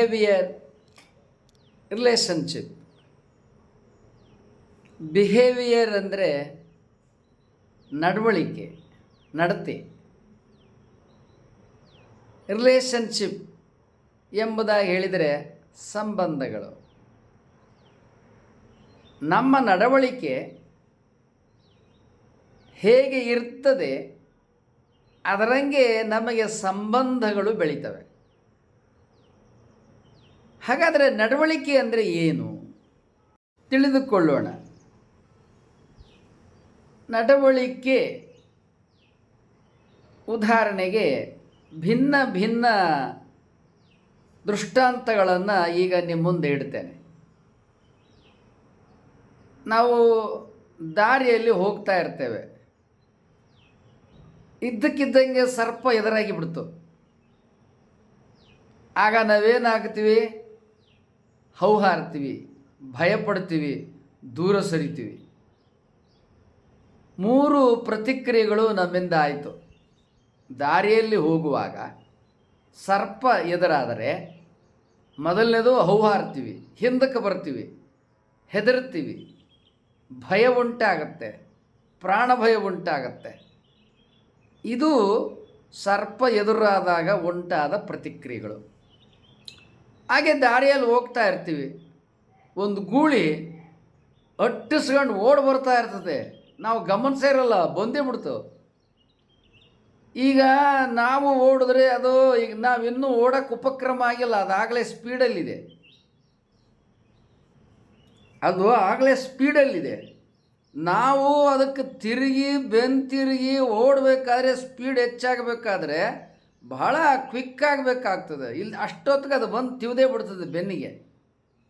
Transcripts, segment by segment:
Behaviour relationship behaviour ಅಂದರೆ ನಡವಳಿಕೆ, ನಡತೆ. ರಿಲೇಷನ್ಶಿಪ್ ಎಂಬುದಾಗಿ ಹೇಳಿದರೆ ಸಂಬಂಧಗಳು. ನಮ್ಮ ನಡವಳಿಕೆ ಹೇಗೆ ಇರ್ತದೆ, ಅದರಂಗೆ ನಮಗೆ ಸಂಬಂಧಗಳು ಬೆಳೀತವೆ. ಹಾಗಾದರೆ ನಡವಳಿಕೆ ಅಂದರೆ ಏನು? ತಿಳಿದುಕೊಳ್ಳೋಣ. ನಡವಳಿಕೆ ಉದಾಹರಣೆಗೆ ಭಿನ್ನ ಭಿನ್ನ ದೃಷ್ಟಾಂತಗಳನ್ನು ಈಗ ನಿಮ್ಮ ಮುಂದೆ ಇಡ್ತೇನೆ. ನಾವು ದಾರಿಯಲ್ಲಿ ಹೋಗ್ತಾ ಇರ್ತೇವೆ. ಇದ್ದಕ್ಕಿದ್ದಂಗೆ ಸರ್ಪ ಎದುರಾಗಿ ಬಿಡ್ತು. ಆಗ ನಾವೇನಾಗ್ತೀವಿ? ಹೌಹಾರ್ತೀವಿ, ಭಯಪಡ್ತೀವಿ, ದೂರ ಸರಿತೀವಿ. ಮೂರು ಪ್ರತಿಕ್ರಿಯೆಗಳು ನಮ್ಮಿಂದ ಆಯಿತು. ದಾರಿಯಲ್ಲಿ ಹೋಗುವಾಗ ಸರ್ಪ ಎದುರಾದರೆ ಮೊದಲನೇದು ಹೌಹಾರ್ತೀವಿ, ಹಿಂದಕ್ಕೆ ಬರ್ತೀವಿ, ಹೆದರ್ತೀವಿ. ಭಯ ಉಂಟಾಗತ್ತೆ, ಪ್ರಾಣ ಭಯ ಉಂಟಾಗತ್ತೆ. ಇದು ಸರ್ಪ ಎದುರಾದಾಗ ಉಂಟಾದ ಪ್ರತಿಕ್ರಿಯೆಗಳು. ಹಾಗೆ ದಾರಿಯಲ್ಲಿ ಹೋಗ್ತಾ ಇರ್ತೀವಿ. ಒಂದು ಗೂಳಿ ಅಟ್ಟಿಸ್ಕೊಂಡು ಓಡ್ ಬರ್ತಾ ಇರ್ತದೆ. ನಾವು ಗಮನಿಸೇ ಇರಲ್ಲ, ಬಂದೇ ಬಿಡ್ತು. ಈಗ ನಾವು ಓಡಿದ್ರೆ ಅದು ಈಗ ನಾವಿನ್ನೂ ಓಡೋಕ್ಕೆ ಉಪಕ್ರಮ ಆಗಿಲ್ಲ ಅದಾಗಲೇ ಸ್ಪೀಡಲ್ಲಿದೆ. ಅದು ಆಗಲೇ ಸ್ಪೀಡಲ್ಲಿದೆ. ನಾವು ಅದಕ್ಕೆ ತಿರುಗಿ ಬೆನ್ ತಿರುಗಿ ಓಡಬೇಕಾದ್ರೆ ಸ್ಪೀಡ್ ಹೆಚ್ಚಾಗಬೇಕಾದ್ರೆ ಬಹಳ ಕ್ವಿಕ್ ಆಗಬೇಕಾಗ್ತದೆ ಇಲ್ಲಿ ಅಷ್ಟೊತ್ತಿಗೆ ಅದು ಬಂದು ತಿವದೇ ಬಿಡ್ತದೆ ಬೆನ್ನಿಗೆ.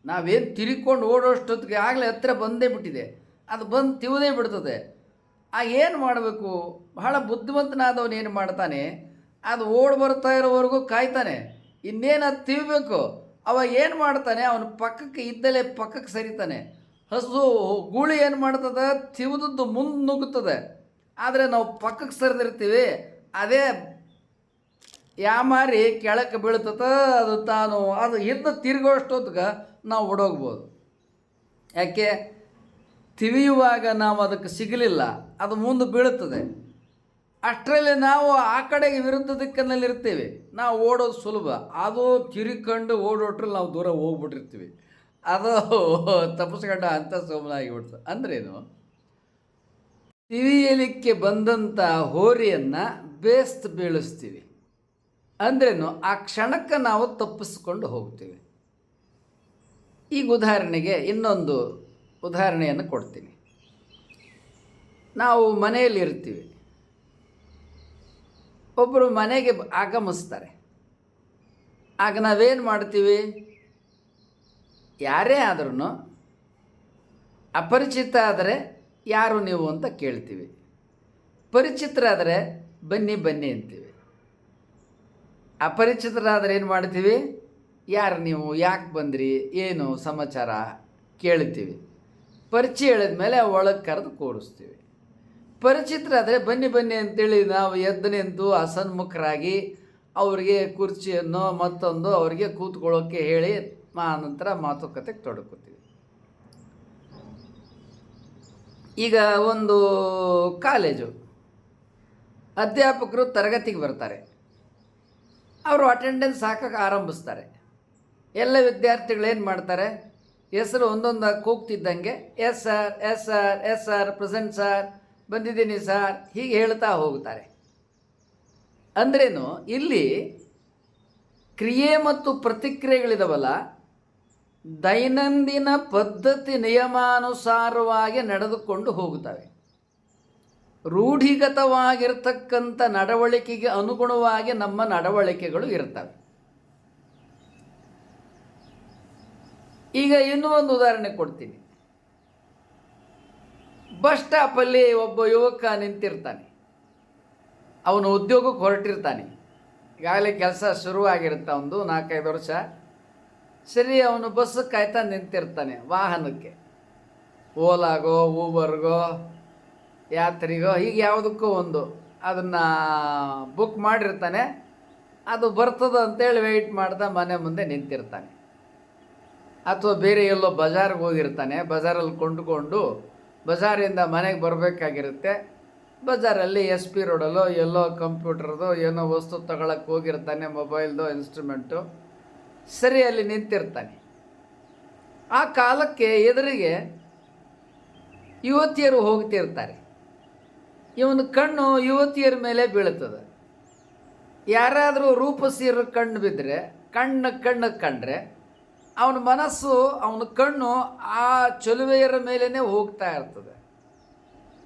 ನಾವೇನು ತಿರುಗಿಕೊಂಡು ಓಡೋಷ್ಟೊತ್ತಿಗೆ ಆಗಲೇ ಹತ್ತಿರ ಬಂದೇ ಬಿಟ್ಟಿದೆ. ಅದು ಬಂದು ತಿವದೇ ಬಿಡ್ತದೆ. ಆ ಏನು ಮಾಡಬೇಕು? ಬಹಳ ಬುದ್ಧಿವಂತನಾದವನು ಏನು ಮಾಡ್ತಾನೆ? ಅದು ಓಡ್ ಬರ್ತಾ ಇರೋವರೆಗೂ ಕಾಯ್ತಾನೆ. ಇನ್ನೇನು ಅದು ತಿವಬೇಕು? ಅವ ಏನು ಮಾಡ್ತಾನೆ? ಅವನು ಪಕ್ಕಕ್ಕೆ ಇದ್ದಲೇ ಪಕ್ಕಕ್ಕೆ ಸರಿತಾನೆ. ಹಸು ಗೂಳಿ ಏನು ಮಾಡ್ತದೆ? ತಿವಿದದ್ದು ಮುಂದೆ ನುಗ್ಗುತ್ತದೆ ಆದರೆ ನಾವು ಪಕ್ಕಕ್ಕೆ ಸರಿದಿರ್ತೀವಿ. ಅದೇ ಯಾಮಾರಿ ಕೆಳಕ್ಕೆ ಬೀಳ್ತದ, ಅದು ತಾನು, ಅದು ಹಿಂದೆ ತಿರುಗೋಷ್ಟೊತ್ತಿಗೆ ನಾವು ಓಡೋಗ್ಬೋದು. ಯಾಕೆ? ತಿವಿಯುವಾಗ ನಾವು ಅದಕ್ಕೆ ಸಿಗಲಿಲ್ಲ, ಅದು ಮುಂದೆ ಬೀಳುತ್ತದೆ ಅಷ್ಟರಲ್ಲಿ ನಾವು ಆ ಕಡೆಗೆ ವಿರುದ್ಧ ದಿಕ್ಕಿನಲ್ಲಿ ಇರ್ತೀವಿ. ನಾವು ಓಡೋದು ಸುಲಭ. ಅದು ತಿರುಕೊಂಡು ಓಡೋಟ್ರಲ್ಲಿ ನಾವು ದೂರ ಹೋಗ್ಬಿಟ್ಟಿರ್ತೀವಿ. ಅದು ತಪ್ಪಿಸ್ಕೊಂಡ ಅಂತ ಸೋಮನಾಗಿಬಿಡ್ತು ಅಂದ್ರೇನು? ತಿವಿಯಲಿಕ್ಕೆ ಬಂದಂಥ ಹೋರಿಯನ್ನು ಬೇಸ್ತ್ ಬೀಳಿಸ್ತೀವಿ. ಅಂದ್ರೇನು, ಆ ಕ್ಷಣಕ್ಕೆ ನಾವು ತಪ್ಪಿಸ್ಕೊಂಡು ಹೋಗ್ತೀವಿ. ಈಗ ಉದಾಹರಣೆಗೆ ಇನ್ನೊಂದು ಉದಾಹರಣೆಯನ್ನು ಕೊಡ್ತೀನಿ. ನಾವು ಮನೆಯಲ್ಲಿ ಇರ್ತೀವಿ. ಒಬ್ಬರು ಮನೆಗೆ ಆಗಮಿಸ್ತಾರೆ. ಆಗ ನಾವೇನು ಮಾಡ್ತೀವಿ? ಯಾರೇ ಆದ್ರೂ ಅಪರಿಚಿತ ಆದರೆ ಯಾರು ನೀವು ಅಂತ ಕೇಳ್ತೀವಿ. ಪರಿಚಿತರಾದರೆ ಬನ್ನಿ ಬನ್ನಿ ಅಂತೀವಿ. ಅಪರಿಚಿತರಾದರೆ ಏನು ಮಾಡ್ತೀವಿ? ಯಾರು ನೀವು? ಯಾಕೆ ಬಂದ್ರಿ? ಏನು ಸಮಾಚಾರ ಕೇಳ್ತೀವಿ ಪರಿಚಯ ಹೇಳಿದ ಮೇಲೆ ಒಳಗೆ ಕರೆದು ಕೂರಿಸ್ತೀವಿ. ಪರಿಚಿತರಾದರೆ ಬನ್ನಿ ಬನ್ನಿ ಅಂತೇಳಿ ನಾವು ಎದ್ದು ನಿಂತು ಅಸನ್ಮುಖರಾಗಿ ಅವರಿಗೆ ಕುರ್ಚಿಯನ್ನು ಮತ್ತೊಂದು ಅವರಿಗೆ ಕೂತ್ಕೊಳ್ಳೋಕ್ಕೆ ಹೇಳಿ ಮಾ ನಂತರ ಮಾತುಕತೆಗೆ ತೊಡಕೋತೀವಿ ಈಗ ಒಂದು ಕಾಲೇಜು. ಅಧ್ಯಾಪಕರು ತರಗತಿಗೆ ಬರ್ತಾರೆ. ಅವರು ಅಟೆಂಡೆನ್ಸ್ ಹಾಕಕ್ಕೆ ಆರಂಭಿಸ್ತಾರೆ. ಎಲ್ಲ ವಿದ್ಯಾರ್ಥಿಗಳೇನು ಮಾಡ್ತಾರೆ? ಹೆಸರು ಒಂದೊಂದು ಕೂಗ್ತಿದ್ದಂಗೆ, yes sir yes sir yes sir, present sir, ಬಂದಿದ್ದೀನಿ ಸರ್, ಹೀಗೆ ಹೇಳ್ತಾ ಹೋಗ್ತಾರೆ. ಅಂದ್ರೇನು, ಇಲ್ಲಿ ಕ್ರಿಯೆ ಮತ್ತು ಪ್ರತಿಕ್ರಿಯೆಗಳಿದವಲ್ಲ, ದೈನಂದಿನ ಪದ್ಧತಿ ನಿಯಮಾನುಸಾರವಾಗಿ ನಡೆದುಕೊಂಡು ಹೋಗುತ್ತವೆ. ರೂಢಿಗತವಾಗಿರ್ತಕ್ಕಂಥ ನಡವಳಿಕೆಗೆ ಅನುಗುಣವಾಗಿ ನಮ್ಮ ನಡವಳಿಕೆಗಳು ಇರ್ತವೆ. ಈಗ ಇನ್ನೂ ಒಂದು ಉದಾಹರಣೆ ಕೊಡ್ತೀನಿ. ಬಸ್ ಸ್ಟಾಪಲ್ಲಿ ಒಬ್ಬ ಯುವಕ ನಿಂತಿರ್ತಾನೆ. ಅವನು ಉದ್ಯೋಗಕ್ಕೆ ಹೊರಟಿರ್ತಾನೆ. ಈಗಾಗಲೇ ಕೆಲಸ ಶುರುವಾಗಿರುತ್ತೆ ಒಂದು ನಾಲ್ಕೈದು ವರ್ಷ. ಸರಿ, ಅವನು ಬಸ್ ಕಾಯ್ತಾ ನಿಂತಿರ್ತಾನೆ ವಾಹನಕ್ಕೆ. ಓಲಾಗೋ, ಊಬರ್ಗೋ ಯಾತ್ರಿಗೋ, ಈಗ ಯಾವುದಕ್ಕೂ ಒಂದು ಅದನ್ನು ಬುಕ್ ಮಾಡಿರ್ತಾನೆ. ಅದು ಬರ್ತದ ಅಂತೇಳಿ ವೆಯ್ಟ್ ಮಾಡ್ತಾ ಮನೆ ಮುಂದೆ ನಿಂತಿರ್ತಾನೆ. ಅಥವಾ ಬೇರೆ ಎಲ್ಲೋ ಬಜಾರ್ಗೆ ಹೋಗಿರ್ತಾನೆ. ಬಜಾರಲ್ಲಿ ಕೊಂಡುಕೊಂಡು ಬಜಾರಿಂದ ಮನೆಗೆ ಬರಬೇಕಾಗಿರುತ್ತೆ. ಬಜಾರಲ್ಲಿ ಎಸ್ ಪಿ ರೋಡಲ್ಲೋ, ಎಲ್ಲೋ ಕಂಪ್ಯೂಟರ್ದು, ಏನೋ ವಸ್ತು ತಗೊಳಕ್ಕೆ ಹೋಗಿರ್ತಾನೆ ಮೊಬೈಲ್ದು, ಇನ್ಸ್ಟ್ರೂಮೆಂಟು. ಸರಿ ಅಲ್ಲಿ ನಿಂತಿರ್ತಾನೆ. ಆ ಕಾಲಕ್ಕೆ ಎದುರಿಗೆ ಯುವತಿಯರು ಹೋಗ್ತಿರ್ತಾರೆ. ಇವನ ಕಣ್ಣು ಯುವತಿಯರ ಮೇಲೆ ಬೀಳುತ್ತದೆ. ಯಾರಾದರೂ ರೂಪಸಿಯರ ಕಣ್ಣು ಬಿದ್ದರೆ ಕಣ್ಣ ಕಣ್ಣು ಕಂಡ್ರೆ, ಅವನ ಮನಸ್ಸು, ಅವನ ಕಣ್ಣು ಆ ಚಲುವೆಯರ ಮೇಲೇ ಹೋಗ್ತಾ ಇರ್ತದೆ.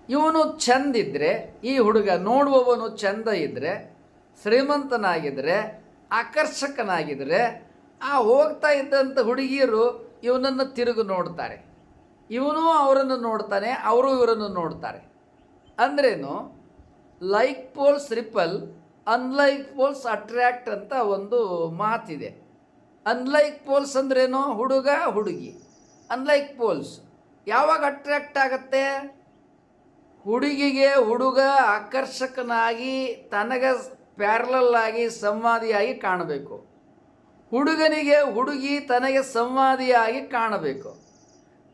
ಇವನು ಚಂದಿದ್ರೆ ಈ ಹುಡುಗ ನೋಡುವವನು ಚಂದ ಇದ್ದರೆ ಶ್ರೀಮಂತನಾಗಿದ್ದರೆ ಆಕರ್ಷಕನಾಗಿದ್ದರೆ ಆ ಹೋಗ್ತಾ ಇದ್ದಂಥ ಹುಡುಗಿಯರು ಇವನನ್ನು ತಿರುಗಿ ನೋಡ್ತಾರೆ. ಇವನು ಅವರನ್ನು ನೋಡ್ತಾನೆ, ಅವರು ಇವರನ್ನು ನೋಡ್ತಾರೆ. ಅಂದ್ರೇನು? Like poles repel unlike poles attract ಅಂತ ಒಂದು ಮಾತಿದೆ. ಅನ್ಲೈಕ್ ಪೋಲ್ಸ್ ಅಂದ್ರೇನು? ಹುಡುಗ, ಹುಡುಗಿ. ಅನ್ಲೈಕ್ ಪೋಲ್ಸ್ ಯಾವಾಗ ಅಟ್ರ್ಯಾಕ್ಟ್ ಆಗತ್ತೆ? ಹುಡುಗಿಗೆ ಹುಡುಗ ಆಕರ್ಷಕನಾಗಿ, ತನಗೆ ಪ್ಯಾರಲಲ್ ಆಗಿ, ಸಂವಾದಿಯಾಗಿ ಕಾಣಬೇಕು. ಹುಡುಗನಿಗೆ ಹುಡುಗಿ ತನಗೆ ಸಂವಾದಿಯಾಗಿ ಕಾಣಬೇಕು.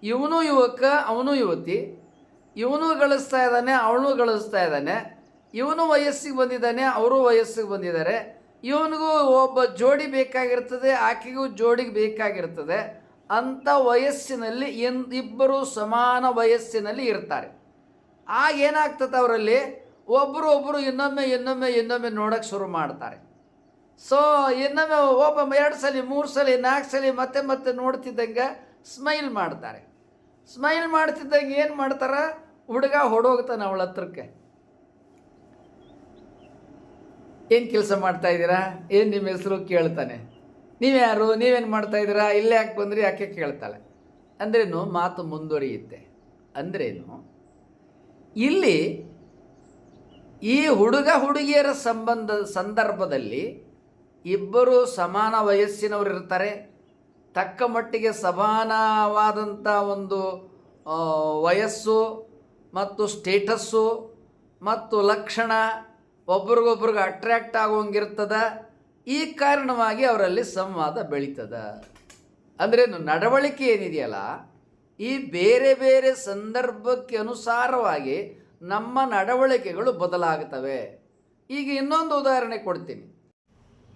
ಇವನು ಯುವಕ, ಅವನು ಯುವತಿ. ಇವನು ಗಳಿಸ್ತಾ ಇದ್ದಾನೆ, ಅವನು ಗಳಿಸ್ತಾ ಇದ್ದಾನೆ. ಇವನು ವಯಸ್ಸಿಗೆ ಬಂದಿದ್ದಾನೆ, ಅವರು ವಯಸ್ಸಿಗೆ ಬಂದಿದ್ದಾರೆ. ಇವನಿಗೂ ಒಬ್ಬ ಜೋಡಿ ಬೇಕಾಗಿರ್ತದೆ, ಆಕೆಗೂ ಜೋಡಿಗೆ ಬೇಕಾಗಿರ್ತದೆ. ಅಂಥ ವಯಸ್ಸಿನಲ್ಲಿ ಎನ್, ಇಬ್ಬರು ಸಮಾನ ವಯಸ್ಸಿನಲ್ಲಿ ಇರ್ತಾರೆ. ಆಗ ಏನಾಗ್ತದೆ ಅವರಲ್ಲಿ? ಒಬ್ಬರು ಒಬ್ಬರು ಇನ್ನೊಮ್ಮೆ ಇನ್ನೊಮ್ಮೆ ಇನ್ನೊಮ್ಮೆ ನೋಡೋಕ್ಕೆ ಶುರು ಮಾಡ್ತಾರೆ. ಸೊ ಇನ್ನೊಮ್ಮೆ ಒಬ್ಬ ಎರಡು ಸಲ, ಮೂರು ಸಲ, ನಾಲ್ಕು ಸಲ ಮತ್ತೆ ಮತ್ತೆ ನೋಡ್ತಿದ್ದಂಗೆ ಸ್ಮೈಲ್ ಮಾಡ್ತಾರೆ. ಸ್ಮೈಲ್ ಮಾಡ್ತಿದ್ದಂಗೆ ಏನು ಮಾಡ್ತಾರೆ? ಹುಡುಗ ಹೊಡೋಗ್ತಾನೆ ಅವಳ ಹತ್ರಕ್ಕೆ. ಏನು ಕೆಲಸ ಮಾಡ್ತಾ ಇದ್ದೀರಾ? ಏನು ನಿಮ್ಮ ಹೆಸರು ಕೇಳ್ತಾನೆ. ನೀವ್ಯಾರು? ನೀವೇನು ಮಾಡ್ತಾ ಇದ್ದೀರಾ? ಇಲ್ಲೇ ಯಾಕೆ ಬಂದ್ರಿ? ಯಾಕೆ ಕೇಳ್ತಾಳೆ. ಅಂದ್ರೇನು, ಮಾತು ಮುಂದುವರಿಯುತ್ತೆ. ಅಂದ್ರೇನು, ಇಲ್ಲಿ ಈ ಹುಡುಗ ಹುಡುಗಿಯರ ಸಂಬಂಧ ಸಂದರ್ಭದಲ್ಲಿ ಇಬ್ಬರು ಸಮಾನ ವಯಸ್ಸಿನವರು ಇರ್ತಾರೆ. ತಕ್ಕ ಮಟ್ಟಿಗೆ ಸಮಾನವಾದಂಥ ಒಂದು ವಯಸ್ಸು ಮತ್ತು ಸ್ಟೇಟಸ್ಸು ಮತ್ತು ಲಕ್ಷಣ ಒಬ್ರಿಗೊಬ್ರಿಗೆ ಅಟ್ರ್ಯಾಕ್ಟ್ ಆಗೋಂಗಿರ್ತದ, ಈ ಕಾರಣವಾಗಿ ಅವರಲ್ಲಿ ಸಂವಾದ ಬೆಳೀತದ. ಅಂದ್ರೇನು ನಡವಳಿಕೆ ಏನಿದೆಯಲ್ಲ, ಈ ಬೇರೆ ಬೇರೆ ಸಂದರ್ಭಕ್ಕೆ ಅನುಸಾರವಾಗಿ ನಮ್ಮ ನಡವಳಿಕೆಗಳು ಬದಲಾಗುತ್ತವೆ ಈಗ ಇನ್ನೊಂದು ಉದಾಹರಣೆ ಕೊಡ್ತೀನಿ.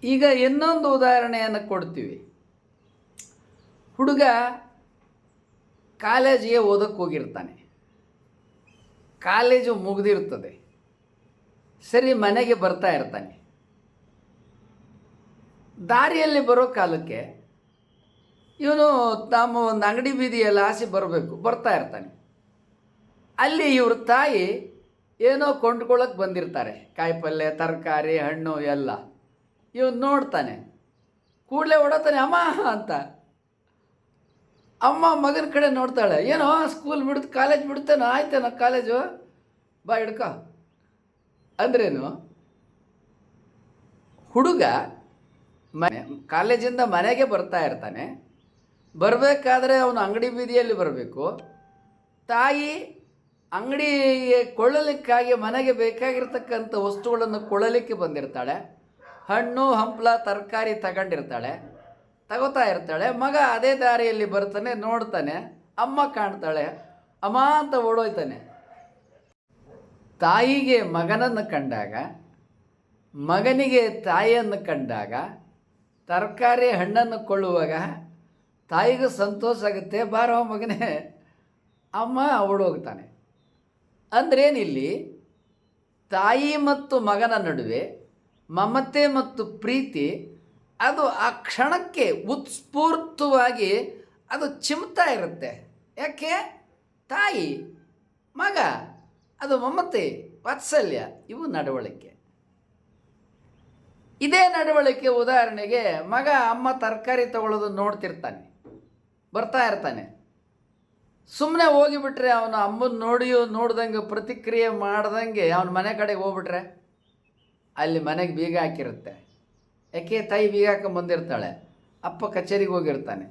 ಈಗ ಇನ್ನೊಂದು ಉದಾಹರಣೆಯನ್ನು ಕೊಡ್ತೀವಿ. ಹುಡುಗ ಕಾಲೇಜಿಗೆ ಓದಕ್ಕೆ ಹೋಗಿರ್ತಾನೆ. ಕಾಲೇಜು ಮುಗಿದಿರ್ತದೆ. ಸರಿ, ಮನೆಗೆ ಬರ್ತಾ ಇರ್ತಾನೆ. ದಾರಿಯಲ್ಲಿ ಬರೋ ಕಾಲಕ್ಕೆ ಇವನು ತಮ್ಮ ಒಂದು ಅಂಗಡಿ ಬೀದಿಯಲ್ಲಿ ಆಸೆ ಬರಬೇಕು, ಬರ್ತಾ ಇರ್ತಾನೆ. ಅಲ್ಲಿ ಇವ್ರ ತಾಯಿ ಏನೋ ಕೊಂಡ್ಕೊಳ್ಳೋಕೆ ಬಂದಿರ್ತಾರೆ. ಕಾಯಿಪಲ್ಯ ತರಕಾರಿ, ಹಣ್ಣು ಎಲ್ಲ. ಇವನು ನೋಡ್ತಾನೆ. ಕೂಡಲೇ ಓಡತಾನೆ ಅಮ್ಮ ಅಂತ. ಅಮ್ಮ ಮಗನ ಕಡೆ ನೋಡ್ತಾಳೆ. ಏನೋ ಸ್ಕೂಲ್ ಬಿಡ್ತು ಕಾಲೇಜ್ ಬಿಡ್ತೇನೋ, ಆಯ್ತೇನೋ ಕಾಲೇಜು ಬಾ ಹಿಡ್ಕೋ. ಅಂದ್ರೇನು? ಹುಡುಗ ಮನೆ ಕಾಲೇಜಿಂದ ಮನೆಗೆ ಬರ್ತಾ ಇರ್ತಾನೆ. ಬರಬೇಕಾದ್ರೆ ಅವನು ಅಂಗಡಿ ಬೀದಿಯಲ್ಲಿ ಬರಬೇಕು. ತಾಯಿ ಅಂಗಡಿಗೆ ಕೊಳ್ಳಲಿಕ್ಕಾಗಿ ಮನೆಗೆ ಬೇಕಾಗಿರ್ತಕ್ಕಂಥ ವಸ್ತುಗಳನ್ನು ಕೊಳ್ಳಲಿಕ್ಕೆ ಬಂದಿರ್ತಾಳೆ. ಹಣ್ಣು, ಹಂಪಲ, ತರಕಾರಿ ತಗೊಂಡಿರ್ತಾಳೆ. ತಗೋತಾ ಇರ್ತಾಳೆ, ಮಗ ಅದೇ ದಾರಿಯಲ್ಲಿ ಬರ್ತಾನೆ, ನೋಡ್ತಾನೆ, ಅಮ್ಮ ಕಾಣ್ತಾಳೆ, ಅಮ್ಮ ಅಂತ ಓಡೋಯ್ತಾನೆ. ತಾಯಿಗೆ ಮಗನನ್ನು ಕಂಡಾಗ, ಮಗನಿಗೆ ತಾಯಿಯನ್ನು ಕಂಡಾಗ, ತರಕಾರಿ ಹಣ್ಣನ್ನು ಕೊಳ್ಳುವಾಗ ತಾಯಿಗೂ ಸಂತೋಷ ಆಗುತ್ತೆ ಬಾರೋ ಮಗನೇ, ಅಮ್ಮ ಓಡೋಗ್ತಾನೆ. ಅಂದ್ರೇನಿಲ್ಲಿ, ತಾಯಿ ಮತ್ತು ಮಗನ ನಡುವೆ ಮಮತೆ ಮತ್ತು ಪ್ರೀತಿ ಅದು ಆ ಕ್ಷಣಕ್ಕೆ ಉತ್ಸ್ಫೂರ್ತವಾಗಿ ಅದು ಚಿಮ್ತಾ ಇರುತ್ತೆ. ಯಾಕೆ? ತಾಯಿ, ಮಗ, ಅದು ಮಮತೆ, ವಾತ್ಸಲ್ಯ, ಇವು ನಡವಳಿಕೆ. ಇದೇ ನಡವಳಿಕೆ ಉದಾಹರಣೆಗೆ ಮಗ, ಅಮ್ಮ ತರಕಾರಿ ತಗೊಳ್ಳೋದು ನೋಡ್ತಿರ್ತಾನೆ. ಬರ್ತಾ ಇರ್ತಾನೆ. ಸುಮ್ಮನೆ ಹೋಗಿಬಿಟ್ರೆ ಅವನು ಅಮ್ಮನ ನೋಡಿಯೋ ನೋಡ್ದಂಗೆ ಪ್ರತಿಕ್ರಿಯೆ ಮಾಡ್ದಂಗೆ ಅವನ ಮನೆ ಕಡೆಗೆ ಹೋಗ್ಬಿಟ್ರೆ ಅಲ್ಲಿ ಮನೆಗೆ ಬೀಗ ಹಾಕಿರುತ್ತೆ. ಯಾಕೆ ತಾಯಿ ಬೀಗ ಬಂದಿರ್ತಾಳೆ? ಅಪ್ಪ ಕಚೇರಿಗೆ ಹೋಗಿರ್ತಾನೆ.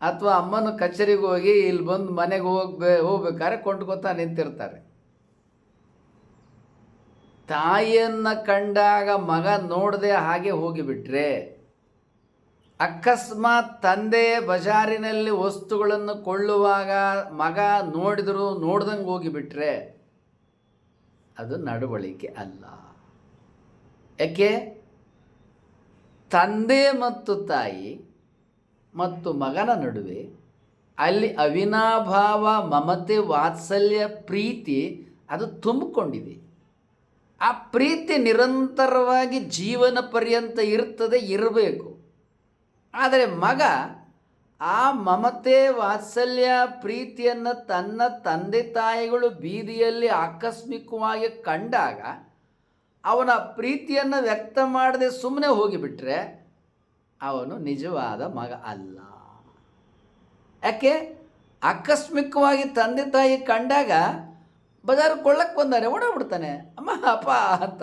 ಅಥವಾ ಅಮ್ಮನ ಕಚೇರಿಗೆ ಹೋಗಿ ಇಲ್ಲಿ ಬಂದು ಮನೆಗೆ ಹೋಗ್ಬೇ, ಹೋಗ್ಬೇಕಾದ್ರೆ ಕೊಂಡ್ಕೊತಾ ನಿಂತಿರ್ತಾರೆ. ತಾಯಿಯನ್ನು ಕಂಡಾಗ ಮಗ ನೋಡದೆ ಹಾಗೆ ಹೋಗಿಬಿಟ್ರೆ, ಅಕಸ್ಮಾತ್ ತಂದೆ ಬಜಾರಿನಲ್ಲಿ ವಸ್ತುಗಳನ್ನು ಕೊಳ್ಳುವಾಗ ಮಗ ನೋಡಿದರೂ ನೋಡ್ದಂಗೆ ಹೋಗಿಬಿಟ್ರೆ, ಅದು ನಡವಳಿಕೆ ಅಲ್ಲ. ಯಾಕೆ? ತಂದೆ ಮತ್ತು ತಾಯಿ ಮತ್ತು ಮಗನ ನಡುವೆ ಅಲ್ಲಿ ಅವಿನಾಭಾವ, ಮಮತೆ, ವಾತ್ಸಲ್ಯ, ಪ್ರೀತಿ ಅದು ತುಂಬಿಕೊಂಡಿದೆ. ಆ ಪ್ರೀತಿ ನಿರಂತರವಾಗಿ ಜೀವನ ಪರ್ಯಂತ ಇರ್ತದೆ, ಇರಬೇಕು. ಆದರೆ ಮಗ ಆ ಮಮತೆ, ವಾತ್ಸಲ್ಯ, ಪ್ರೀತಿಯನ್ನು ತನ್ನ ತಂದೆ ತಾಯಿಗಳು ಬೀದಿಯಲ್ಲಿ ಆಕಸ್ಮಿಕವಾಗಿ ಕಂಡಾಗ ಅವನ ಪ್ರೀತಿಯನ್ನು ವ್ಯಕ್ತ ಮಾಡದೆ ಸುಮ್ಮನೆ ಹೋಗಿಬಿಟ್ರೆ ಅವನು ನಿಜವಾದ ಮಗ ಅಲ್ಲ. ಯಾಕೆ? ಆಕಸ್ಮಿಕವಾಗಿ ತಂದೆ ತಾಯಿ ಕಂಡಾಗ ಬಜಾರ್ ಕೊಳ್ಳಕ್ಕೆ ಬಂದಾನೆ ಓಡಾಡ್ಬಿಡ್ತಾನೆ ಅಮ್ಮ, ಅಪ್ಪ ಅಂತ.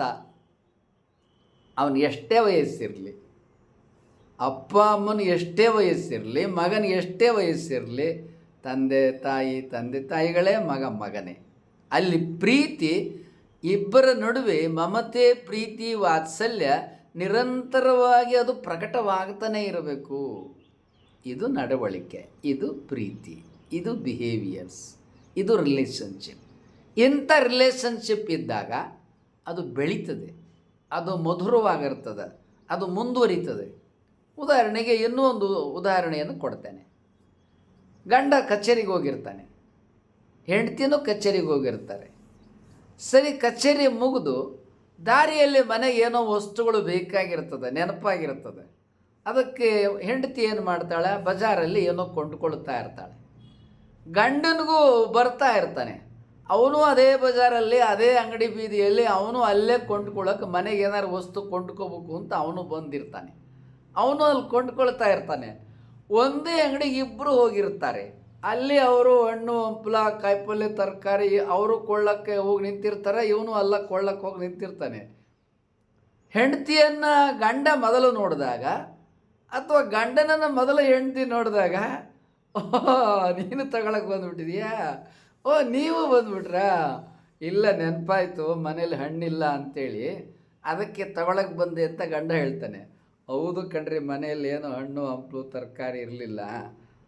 ಅವನು ಎಷ್ಟೇ ವಯಸ್ಸಿರಲಿ, ಅಪ್ಪ ಅಮ್ಮನ ಎಷ್ಟೇ ವಯಸ್ಸಿರಲಿ, ಮಗನ ಎಷ್ಟೇ ವಯಸ್ಸಿರಲಿ, ತಂದೆ ತಾಯಿ, ತಂದೆ ತಾಯಿಗಳೇ ಮಗ ಮಗನೇ. ಅಲ್ಲಿ ಪ್ರೀತಿ ಇಬ್ಬರ ನಡುವೆ ಮಮತೆ, ಪ್ರೀತಿ, ವಾತ್ಸಲ್ಯ ನಿರಂತರವಾಗಿ ಅದು ಪ್ರಕಟವಾಗ್ತಾನೆ ಇರಬೇಕು. ಇದು ನಡವಳಿಕೆ, ಇದು ಪ್ರೀತಿ, ಇದು ಬಿಹೇವಿಯರ್ಸ್ ಇದು ರಿಲೇಷನ್ಶಿಪ್ ಇಂಥ ರಿಲೇಷನ್ಶಿಪ್ ಇದ್ದಾಗ ಅದು ಬೆಳೀತದೆ, ಅದು ಮಧುರವಾಗಿರ್ತದೆ, ಅದು ಮುಂದುವರಿತದೆ. ಉದಾಹರಣೆಗೆ ಇನ್ನೂ ಒಂದು ಉದಾಹರಣೆಯನ್ನು ಕೊಡ್ತೇನೆ. ಗಂಡ ಕಚೇರಿಗೆ ಹೋಗಿರ್ತಾನೆ, ಹೆಂಡ್ತಿನೂ ಕಚೇರಿಗೆ ಹೋಗಿರ್ತಾರೆ. ಸರಿ ಕಚೇರಿ ಮುಗಿದು ದಾರಿಯಲ್ಲಿ ಮನೆಗೆ ಏನೋ ವಸ್ತುಗಳು ಬೇಕಾಗಿರ್ತದೆ, ನೆನಪಾಗಿರ್ತದೆ. ಅದಕ್ಕೆ ಹೆಂಡತಿ ಏನು ಮಾಡ್ತಾಳೆ? ಬಜಾರಲ್ಲಿ ಏನೋ ಕೊಂಡುಕೊಳ್ತಾ ಇರ್ತಾಳೆ. ಗಂಡನಿಗೂ ಬರ್ತಾ ಇರ್ತಾನೆ. ಅವನು ಅದೇ ಬಜಾರಲ್ಲಿ, ಅದೇ ಅಂಗಡಿ ಬೀದಿಯಲ್ಲಿ, ಅವನು ಅಲ್ಲೇ ಕೊಂಡ್ಕೊಳ್ಳೋಕೆ ಮನೆಗೆ ಏನಾರು ವಸ್ತು ಕೊಂಡ್ಕೋಬೇಕು ಅಂತ ಅವನು ಬಂದಿರ್ತಾನೆ. ಅವನು ಅಲ್ಲಿ ಕೊಂಡ್ಕೊಳ್ತಾ ಇರ್ತಾನೆ. ಒಂದೇ ಅಂಗಡಿಗೆ ಇಬ್ಬರು ಹೋಗಿರ್ತಾರೆ. ಅಲ್ಲಿ ಅವರು ಹಣ್ಣು, ಹಂಪಲ ಕಾಯಿಪಲ್ಯ ತರಕಾರಿ ಅವರು ಕೊಳ್ಳಕ್ಕೆ ಹೋಗಿ ನಿಂತಿರ್ತಾರೆ, ಇವನು ಅಲ್ಲ ಕೊಳ್ಳಕ್ಕೆ ಹೋಗಿ ನಿಂತಿರ್ತಾನೆ. ಹೆಂಡತಿಯನ್ನು ಗಂಡ ಮೊದಲು ನೋಡಿದಾಗ ಅಥವಾ ಗಂಡನನ್ನು ಮೊದಲು ಹೆಂಡತಿ ನೋಡಿದಾಗ ಓ ನೀನು ತಗೊಳಕ್ಕೆ ಬಂದುಬಿಟ್ಟಿದೀಯಾ? ಓ, ನೀವು ಬಂದುಬಿಟ್ರಾ? ಇಲ್ಲ, ನೆನಪಾಯಿತು, ಮನೇಲಿ ಹಣ್ಣಿಲ್ಲ ಅಂತೇಳಿ. ಅದಕ್ಕೆ ತಗೊಳಕ್ಕೆ ಬಂದೆ ಅಂತ ಗಂಡ ಹೇಳ್ತಾನೆ. ಹೌದು ಕಣ್ರಿ ಮನೆಯಲ್ಲಿ ಏನು ಹಣ್ಣು, ಹಂಪಲು, ತರಕಾರಿ ಇರಲಿಲ್ಲ.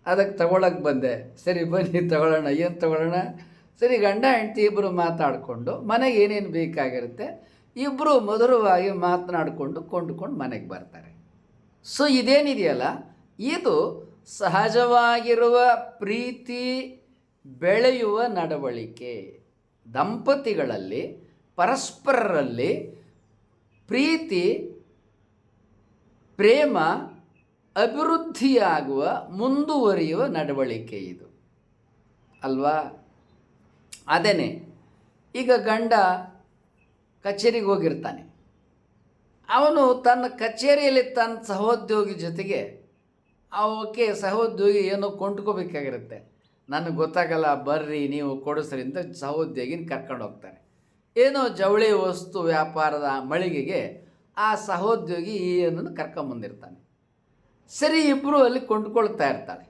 ಅದಕ್ಕೆ ತಗೊಳಕ್ಕೆ ಬಂದೆ. ಸರಿ, ಬನ್ನಿ, ತಗೊಳ್ಳೋಣ. ಏನು ತಗೊಳ್ಳೋಣ? ಸರಿ, ಗಂಡ, ಹೆಂಡತಿ ಇಬ್ಬರು ಮಾತಾಡಿಕೊಂಡು ಮನೆಗೆ ಏನೇನು ಬೇಕಾಗಿರುತ್ತೆ ಇಬ್ಬರು ಮಧುರವಾಗಿ ಮಾತನಾಡಿಕೊಂಡು ಕೊಂಡುಕೊಂಡು ಮನೆಗೆ ಬರ್ತಾರೆ. ಸೊ ಇದೇನಿದೆಯಲ್ಲ? ಇದು ಸಹಜವಾಗಿರುವ ಪ್ರೀತಿ ಬೆಳೆಯುವ ನಡವಳಿಕೆ. ದಂಪತಿಗಳಲ್ಲಿ, ಪರಸ್ಪರರಲ್ಲಿ ಪ್ರೀತಿ, ಪ್ರೇಮ ಅಭಿವೃದ್ಧಿಯಾಗುವ ಮುಂದುವರಿಯುವ ನಡವಳಿಕೆ ಇದು. ಅಲ್ವಾ? ಅದೇನೆ, ಈಗ ಗಂಡ ಕಚೇರಿಗೆ ಹೋಗಿರ್ತಾನೆ. ಅವನು ತನ್ನ ಕಚೇರಿಯಲ್ಲಿ ತನ್ನ ಸಹೋದ್ಯೋಗಿ ಜೊತೆಗೆ ಅವಕ್ಕೆ ಸಹೋದ್ಯೋಗಿ ಏನೋ ಕೊಂಡ್ಕೋಬೇಕಾಗಿರುತ್ತೆ. ನನಗೆ ಗೊತ್ತಾಗಲ್ಲ, ಬರ್ರಿ, ನೀವು ಕೊಡಿಸ್ರಿ ಅಂತ ಸಹೋದ್ಯೋಗಿನ ಕರ್ಕೊಂಡು ಹೋಗ್ತಾನೆ. ಏನೋ ಜವಳಿ ವಸ್ತು ವ್ಯಾಪಾರದ ಮಳಿಗೆಗೆ ಆ ಸಹೋದ್ಯೋಗಿ ಏನನ್ನು ಕರ್ಕೊಂಬಂದಿರ್ತಾನೆ. ಸರಿ ಇಬ್ಬರು ಅಲ್ಲಿ ಕೊಂಡ್ಕೊಳ್ತಾ ಇರ್ತಾರೆ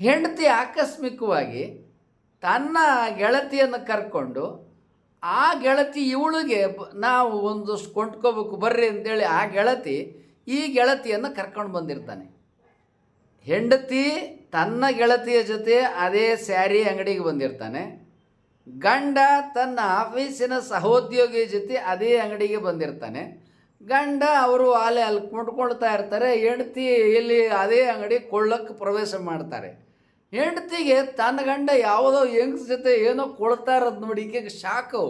ಹೆಂಡತಿ ಆಕಸ್ಮಿಕವಾಗಿ ತನ್ನ ಗೆಳತಿಯನ್ನು ಕರ್ಕೊಂಡು, ಆ ಗೆಳತಿ ಇವಳಿಗೆ ನಾವು ಒಂದಷ್ಟು ಕೊಂಡ್ಕೋಬೇಕು, ಬರ್ರಿ ಅಂತೇಳಿ ಆ ಗೆಳತಿ ಈ ಗೆಳತಿಯನ್ನು ಕರ್ಕೊಂಡು ಬಂದಿರ್ತಾನೆ. ಹೆಂಡತಿ ತನ್ನ ಗೆಳತಿಯ ಜೊತೆ ಅದೇ ಸ್ಯಾರಿ ಅಂಗಡಿಗೆ ಬಂದಿರ್ತಾನೆ. ಗಂಡ ತನ್ನ ಆಫೀಸಿನ ಸಹೋದ್ಯೋಗಿ ಜೊತೆ ಅದೇ ಅಂಗಡಿಗೆ ಬಂದಿರ್ತಾನೆ. ಗಂಡ ಅವರು ಅಲ್ಲಿ ಅಲ್ಲಿ ಕೊಂಡ್ಕೊಳ್ತಾ ಇರ್ತಾರೆ, ಹೆಂಡತಿ ಇಲ್ಲಿ ಅದೇ ಅಂಗಡಿ ಕೊಳ್ಳಕ್ಕೆ ಪ್ರವೇಶ ಮಾಡ್ತಾರೆ. ಹೆಂಡತಿಗೆ ತನ್ನ ಗಂಡ ಯಾವುದೋ ಹೆಂಗ್ಸ್ ಜೊತೆ ಏನೋ ಕೊಳ್ತಾ ಇರೋದು ನೋಡಿ ಈಕೆಗೆ ಶಾಕು.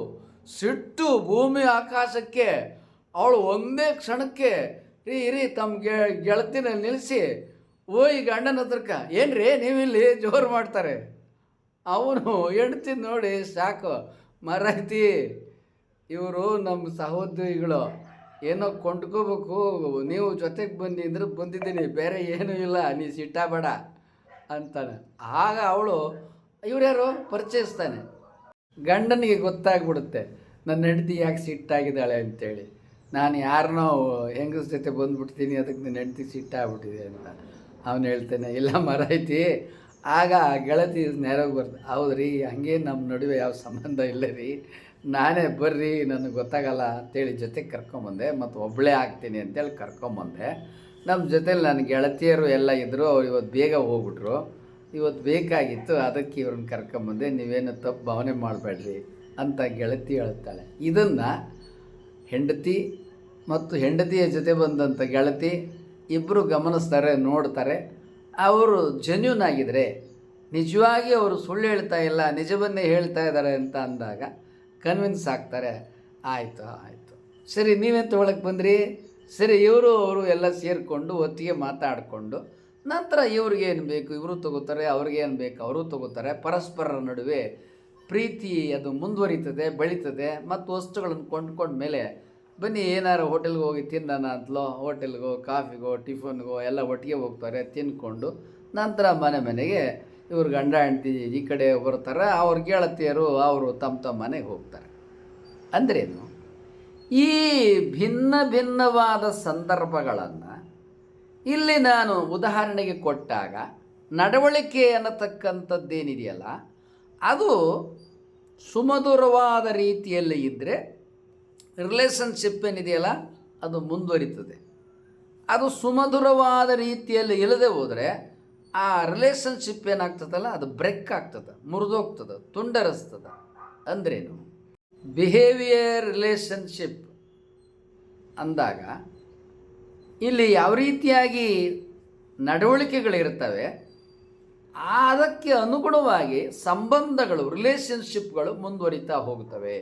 ಸಿಟ್ಟು ಭೂಮಿ ಆಕಾಶಕ್ಕೆ, ಅವಳು ಒಂದೇ ಕ್ಷಣಕ್ಕೆ ರೀ ರೀ ತಮ್ಮ ಗೆ, ಗೆಳತಿನ ನಿಲ್ಲಿಸಿ ಈ ಗಂಡನ ಹತ್ರಕ್ಕ, ಏನ್ರಿ ನೀವಿಲ್ಲಿ ಜೋರು ಮಾಡ್ತಾರೆ? ಅವನು ಹೆಂಡ್ತಿ ನೋಡಿ ಸಾಕು ಮರೈತಿ, ಇವರು ನಮ್ಮ ಸಹೋದ್ಯೋಗಿಗಳು. ಏನೋ ಕೊಂಡ್ಕೋಬೇಕು. ನೀವು ಜೊತೆಗೆ ಬಂದಿದ್ರೆ ಬಂದಿದ್ದೀನಿ, ಬೇರೆ ಏನೂ ಇಲ್ಲ, ನೀ ಸಿಟ್ಟಾಬೇಡ ಅಂತಾನೆ. ಆಗ ಅವಳು, ಇವ್ರ್ಯಾರು? ಪರಿಚಯಿಸ್ತಾನೆ. ಗಂಡನಿಗೆ ಗೊತ್ತಾಗ್ಬಿಡುತ್ತೆ, ನನ್ನ ಹೆಂಡತಿ ಯಾಕೆ ಸಿಟ್ಟಾಗಿದ್ದಾಳೆ? ಅಂತೇಳಿ. ನಾನು ಯಾರನ್ನೋ ಹೆಂಗಸ ಜೊತೆ ಬಂದ್ಬಿಡ್ತೀನಿ, ಅದಕ್ಕೆ ನನ್ನ ಹೆಂಡತಿ ಸಿಟ್ಟಾಗ್ಬಿಟ್ಟಿದೆ ಅಂತ. ಅವನು ಹೇಳ್ತಾನೆ, ಇಲ್ಲ ಮರೈತಿ ಆಗ ಗೆಳತಿ ನೇರೋಗಿ ಬರ್ತ ಹೌದು ರೀ ಹಂಗೆ ನಮ್ಮ ನಡುವೆ ಯಾವ ಸಂಬಂಧ ಇಲ್ಲ ರೀ. ನಾನೇ ಬರ್ರಿ, ನನಗೆ ಗೊತ್ತಾಗಲ್ಲ ಅಂತೇಳಿ ಜೊತೆಗೆ ಕರ್ಕೊಂಬಂದೆ, ಮತ್ತು ಒಬ್ಬಳೇ ಆಗ್ತೀನಿ ಅಂತೇಳಿ ಕರ್ಕೊಂಬಂದೆ. ನಮ್ಮ ಜೊತೇಲಿ ನನ್ನ ಗೆಳತಿಯರು ಎಲ್ಲ ಇದ್ದರು ಅವ್ರು ಇವತ್ತು ಬೇಗ ಹೋಗ್ಬಿಟ್ರು. ಇವತ್ತು ಬೇಕಾಗಿತ್ತು, ಅದಕ್ಕೆ ಇವ್ರನ್ನ ಕರ್ಕೊಂಬಂದೆ, ನೀವೇನು ತಪ್ಪು ಭಾವನೆ ಮಾಡಬೇಡ್ರಿ ಅಂತ ಗೆಳತಿ ಹೇಳುತ್ತಾಳೆ ಇದನ್ನು ಹೆಂಡತಿ ಮತ್ತು ಹೆಂಡತಿಯ ಜೊತೆ ಬಂದಂಥ ಗೆಳತಿ ಇಬ್ಬರು ಗಮನಿಸ್ತಾರೆ, ನೋಡ್ತಾರೆ. ಅವರು ಜೆನ್ಯೂನ್ ಆಗಿದ್ರೆ ನಿಜವಾಗಿ ಅವರು ಸುಳ್ಳು ಹೇಳ್ತಾ ಇಲ್ಲ, ನಿಜವನ್ನೇ ಹೇಳ್ತಾ ಇದ್ದಾರೆ ಅಂತ ಅಂದಾಗ ಕನ್ವಿನ್ಸ್ ಆಗ್ತಾರೆ. ಆಯಿತು ಆಯಿತು. ಸರಿ, ನೀವೆಂತ ಒಳಗೆ ಬಂದ್ರಿ? ಸರಿ, ಇವರು ಅವರು ಎಲ್ಲ ಸೇರಿಕೊಂಡು ಒತ್ತಿಗೆ ಮಾತಾಡಿಕೊಂಡು ನಂತರ ಇವ್ರಿಗೇನು ಬೇಕು? ಇವರು ತಗೋತಾರೆ ಅವ್ರಿಗೇನು ಬೇಕು? ಅವರು ತಗೋತಾರೆ. ಪರಸ್ಪರರ ನಡುವೆ ಪ್ರೀತಿ ಅದು ಮುಂದುವರಿತದೆ, ಬೆಳೀತದೆ. ಮತ್ತು ವಸ್ತುಗಳನ್ನು ಕೊಂಡ್ಕೊಂಡ ಮೇಲೆ ಬನ್ನಿ, ಏನಾರು ಹೋಟೆಲ್ಗೆ ಹೋಗಿ ತಿನ್ನೋಣ ಅಂತಲೋ ಹೋಟೆಲ್ಗೋ, ಕಾಫಿಗೋ, ಟಿಫನ್ಗೋ, ಎಲ್ಲ ಒಟ್ಟಿಗೆ ಹೋಗ್ತಾರೆ, ತಿನ್ಕೊಂಡು ನಂತರ ಮನೆ ಮನೆಗೆ ಇವ್ರು ಗಂಡ ಹೆಂಡ್ತಿ ಈ ಕಡೆ ಬರ್ತಾರೆ, ಅವ್ರ ಗೆಳತಿಯರು ಅವರು ತಮ್ಮ ತಮ್ಮ ಮನೆಗೆ ಹೋಗ್ತಾರೆ. ಅಂದ್ರೇನು? ಈ ಭಿನ್ನ ಭಿನ್ನವಾದ ಸಂದರ್ಭಗಳನ್ನು ಇಲ್ಲಿ ನಾನು ಉದಾಹರಣೆಗೆ ಕೊಟ್ಟಾಗ ನಡವಳಿಕೆ ಅನ್ನತಕ್ಕಂಥದ್ದೇನಿದೆಯಲ್ಲ, ಅದು ಸುಮಧುರವಾದ ರೀತಿಯಲ್ಲಿ ಇದ್ದರೆ ರಿಲೇಷನ್ಶಿಪ್ ಏನಿದೆಯಲ್ಲ, ಅದು ಮುಂದುವರಿತದೆ. ಅದು ಸುಮಧುರವಾದ ರೀತಿಯಲ್ಲಿ ಇಲ್ಲದೆ ಹೋದರೆ ಆ ರಿಲೇಷನ್ಶಿಪ್ ಏನಾಗ್ತದಲ್ಲ, ಅದು ಬ್ರೇಕ್ ಆಗ್ತದೆ, ಮುರಿದೋಗ್ತದೆ, ತುಂಡರಿಸ್ತದೆ ಅಂದ್ರೇನು? ಬಿಹೇವಿಯರ್ ರಿಲೇಷನ್ಶಿಪ್ ಅಂದಾಗ ಇಲ್ಲಿ ಯಾವ ರೀತಿಯಾಗಿ ನಡವಳಿಕೆಗಳಿರ್ತವೆ ಅದಕ್ಕೆ ಅನುಗುಣವಾಗಿ ಸಂಬಂಧಗಳು ರಿಲೇಷನ್ಶಿಪ್ಗಳು ಮುಂದುವರಿತಾ ಹೋಗ್ತವೆ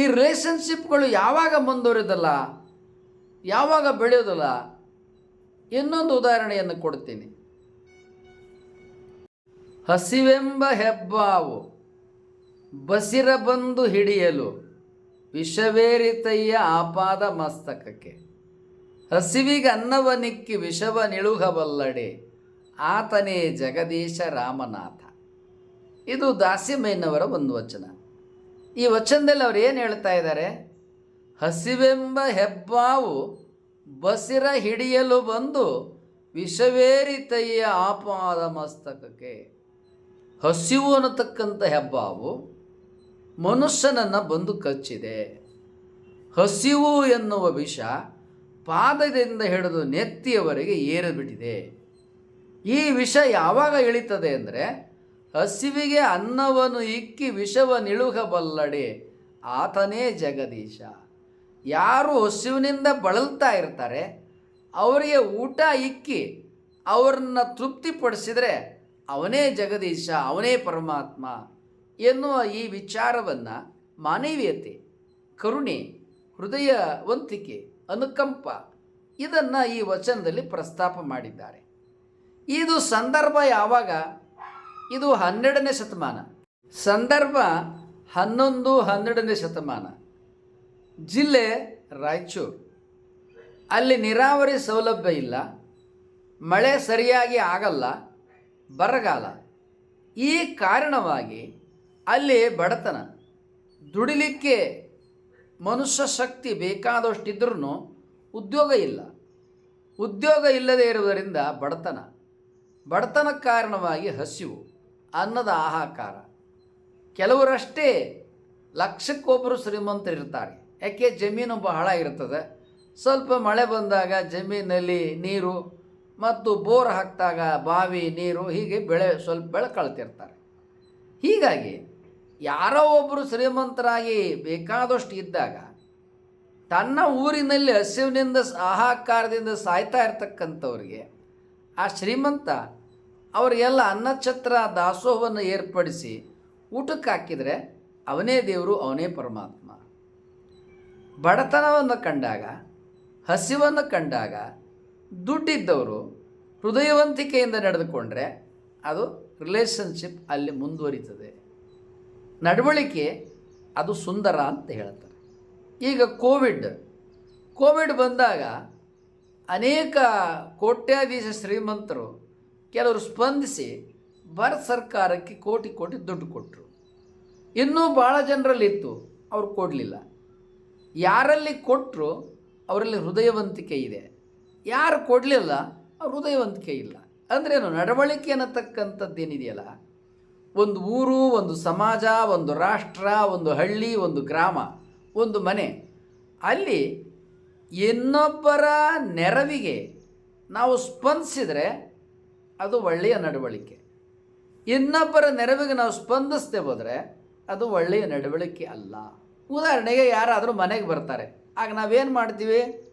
ಈ ರಿಲೇಷನ್ಶಿಪ್ಗಳು ಯಾವಾಗ ಮುಂದುವರಿದಲ್ಲ, ಯಾವಾಗ ಬೆಳೆಯೋದಲ್ಲ, ಇನ್ನೊಂದು ಉದಾಹರಣೆಯನ್ನು ಕೊಡ್ತೀನಿ. ಹಸಿವೆಂಬ ಹೆಬ್ಬಾವು ಬಸಿರ ಬಂದು ಹಿಡಿಯಲು ವಿಷವೇರಿತಯ್ಯ ಆಪಾದ ಮಸ್ತಕಕ್ಕೆ. ಹಸಿವಿಗೆ ಅನ್ನವನಿಕ್ಕಿ ವಿಷವ ನಿಳುಗಬಲ್ಲಡೆ ಆತನೇ ಜಗದೀಶ ರಾಮನಾಥ. ಇದು ದಾಸಿಮಯ್ಯನವರ ಒಂದು ವಚನ. ಈ ವಚನದಲ್ಲಿ ಅವರು ಏನು ಹೇಳ್ತಾ ಇದ್ದಾರೆ ಹಸಿವೆಂಬ ಹೆಬ್ಬಾವು ಬಸಿರ ಹಿಡಿಯಲು ಬಂದು ವಿಷವೇರಿತಯ್ಯ ಆಪಾದ ಮಸ್ತಕಕ್ಕೆ. ಹಸಿವು ಅನ್ನತಕ್ಕಂಥ ಹೆಬ್ಬಾವು ಮನುಷ್ಯನನ್ನು ಬಂದು ಕಚ್ಚಿದೆ. ಹಸಿವು ಎನ್ನುವ ವಿಷ ಪಾದದಿಂದ ಹಿಡಿದು ನೆತ್ತಿಯವರೆಗೆ ಏರಿಬಿಟ್ಟಿದೆ. ಈ ವಿಷ ಯಾವಾಗ ಇಳಿತದೆ ಅಂದರೆ ಹಸಿವಿಗೆ ಅನ್ನವನ್ನು ಇಕ್ಕಿ ವಿಷವ ನಿಳುಗಬಲ್ಲಡೆ ಆತನೇ ಜಗದೀಶ. ಯಾರು ಹಸಿವಿನಿಂದ ಬಳಲ್ತಾ ಇರ್ತಾರೆ, ಅವರಿಗೆ ಊಟ ಇಕ್ಕಿ ಅವರನ್ನು ತೃಪ್ತಿಪಡಿಸಿದರೆ ಅವನೇ ಜಗದೀಶ, ಅವನೇ ಪರಮಾತ್ಮ ಎನ್ನುವ ಈ ವಿಚಾರವನ್ನು ಮಾನವೀಯತೆ, ಕರುಣೆ ಹೃದಯವಂತಿಕೆ ಅನುಕಂಪ ಇದನ್ನು ಈ ವಚನದಲ್ಲಿ ಪ್ರಸ್ತಾಪ ಮಾಡಿದ್ದಾರೆ. ಇದು ಸಂದರ್ಭ ಯಾವಾಗ? ಇದು ಹನ್ನೆರಡನೇ ಶತಮಾನ. ಸಂದರ್ಭ ಹನ್ನೊಂದು, ಹನ್ನೆರಡನೇ ಶತಮಾನ. ಜಿಲ್ಲೆ ರಾಯಚೂರು. ಅಲ್ಲಿ ನೀರಾವರಿ ಸೌಲಭ್ಯ ಇಲ್ಲ. ಮಳೆ ಸರಿಯಾಗಿ ಆಗಲ್ಲ. ಬರಗಾಲ. ಈ ಕಾರಣವಾಗಿ ಅಲ್ಲಿ ಬಡತನ, ದುಡಿಲಿಕ್ಕೆ ಮನುಷ್ಯ ಶಕ್ತಿ ಬೇಕಾದಷ್ಟಿದ್ರೂ ಉದ್ಯೋಗ ಇಲ್ಲ. ಉದ್ಯೋಗ ಇಲ್ಲದೇ ಇರುವುದರಿಂದ ಬಡತನ. ಬಡತನ ಕಾರಣವಾಗಿ ಹಸಿವು, ಅನ್ನದ ಆಹಾಕಾರ. ಕೆಲವರಷ್ಟೇ ಲಕ್ಷಕ್ಕೊಬ್ಬರು ಶ್ರೀಮಂತರಿರ್ತಾರೆ. ಯಾಕೆ? ಜಮೀನು ಬಹಳ ಇರ್ತದೆ. ಸ್ವಲ್ಪ ಮಳೆ ಬಂದಾಗ ಜಮೀನಲ್ಲಿ ನೀರು ಮತ್ತು ಬೋರ್ ಹಾಕಿದಾಗ ಬಾವಿ ನೀರು ಹೀಗೆ ಬೆಳೆ ಸ್ವಲ್ಪ ಬೆಳೆ ಕಳ್ತಿರ್ತಾರೆ ಹೀಗಾಗಿ ಯಾರೋ ಒಬ್ಬರು ಶ್ರೀಮಂತರಾಗಿ ಬೇಕಾದಷ್ಟು ಇದ್ದಾಗ ತನ್ನ ಊರಿನಲ್ಲಿ ಹಸಿವಿನಿಂದ ಆಹಾಕಾರದಿಂದ ಸಾಯ್ತಾ ಇರ್ತಕ್ಕಂಥವ್ರಿಗೆ ಆ ಶ್ರೀಮಂತ ಅವರಿಗೆಲ್ಲ ಅನ್ನಛತ್ರ ದಾಸೋಹವನ್ನು ಏರ್ಪಡಿಸಿ ಊಟಕ್ಕೆ ಹಾಕಿದರೆ ಅವನೇ ದೇವರು, ಅವನೇ ಪರಮಾತ್ಮ. ಬಡತನವನ್ನು ಕಂಡಾಗ, ಹಸಿವನ್ನು ಕಂಡಾಗ ದುಡ್ಡಿದ್ದವರು ಹೃದಯವಂತಿಕೆಯಿಂದ ನಡೆದುಕೊಂಡ್ರೆ ಅದು ರಿಲೇಷನ್ಶಿಪ್ ಅಲ್ಲಿ ಮುಂದುವರಿತದೆ. ನಡವಳಿಕೆ ಅದು ಸುಂದರ ಅಂತ ಹೇಳ್ತಾರೆ. ಈಗ ಕೋವಿಡ್ ಕೋವಿಡ್ ಬಂದಾಗ ಅನೇಕ ಕೋಟ್ಯಾಧೀಶ ಶ್ರೀಮಂತರು ಕೆಲವರು ಸ್ಪಂದಿಸಿ ಭಾರತ ಸರ್ಕಾರಕ್ಕೆ ಕೋಟಿ ಕೋಟಿ ದುಡ್ಡು ಕೊಟ್ಟರು ಇನ್ನೂ ಭಾಳ ಜನರಲ್ಲಿತ್ತು, ಅವರು ಕೊಡಲಿಲ್ಲ. ಯಾರಲ್ಲಿ ಕೊಟ್ಟರು ಅವರಲ್ಲಿ ಹೃದಯವಂತಿಕೆ ಇದೆ. ಯಾರು ಕೊಡಲಿಲ್ಲ? ಅವ್ರ ಹೃದಯವಂತಿಕೆ ಇಲ್ಲ. ಅಂದ್ರೇನು ನಡವಳಿಕೆ ಅನ್ನತಕ್ಕಂಥದ್ದೇನಿದೆಯಲ್ಲ? ಒಂದು ಊರು, ಒಂದು ಸಮಾಜ, ಒಂದು ರಾಷ್ಟ್ರ, ಒಂದು ಹಳ್ಳಿ, ಒಂದು ಗ್ರಾಮ, ಒಂದು ಮನೆ. ಅಲ್ಲಿ ಇನ್ನೊಬ್ಬರ ನೆರವಿಗೆ ನಾವು ಸ್ಪಂದಿಸಿದರೆ ಅದು ಒಳ್ಳೆಯ ನಡವಳಿಕೆ. ಇನ್ನೊಬ್ಬರ ನೆರವಿಗೆ ನಾವು ಸ್ಪಂದಿಸದೆ ಹೋದರೆ ಅದು ಒಳ್ಳೆಯ ನಡವಳಿಕೆ ಅಲ್ಲ. ಉದಾಹರಣೆಗೆ ಯಾರಾದರೂ ಮನೆಗೆ ಬರ್ತಾರೆ. ಆಗ ನಾವೇನು ಮಾಡ್ತೀವಿ?